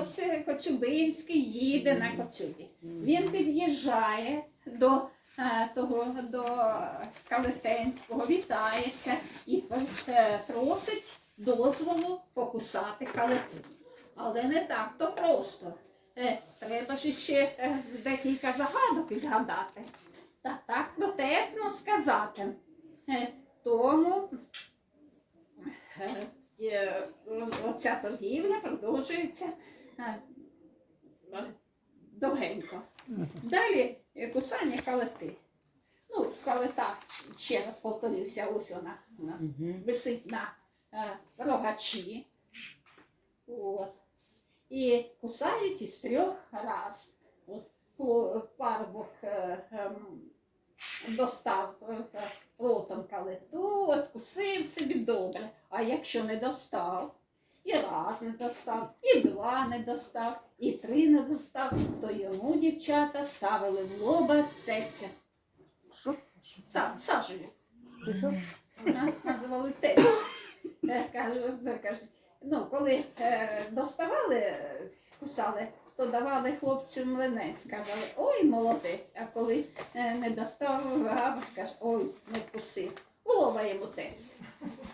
Ось Коцюбинський їде на Коцюбі. Він під'їжджає до е, того до Калетенського, вітається і е, просить дозволу покусати калиту. Але не так то просто. Е, Треба ж ще декілька загадок відгадати. Та так дотепно сказати. Тому е, оця торгівля продовжується довгенько. Далі е, кусання калити. Ну, калита, ще раз повторюся, ось вона у нас висить на е, рогачі. От. І кусають із трьох раз. От, парубок е, ем, достав е, е, ротом калиту, от кусив собі добре. А якщо не достав, і раз не достав, і два не достав, і три не достав, то йому дівчата ставили в лоба теця. Що? Са, сажею. Називали тець. Е, е, ну, коли е, доставали, е, кусали, то давали хлопцю млинець, сказали, ой, молодець. А коли е, не достав, скаже, ой, не вкусив. В лоба йому тець.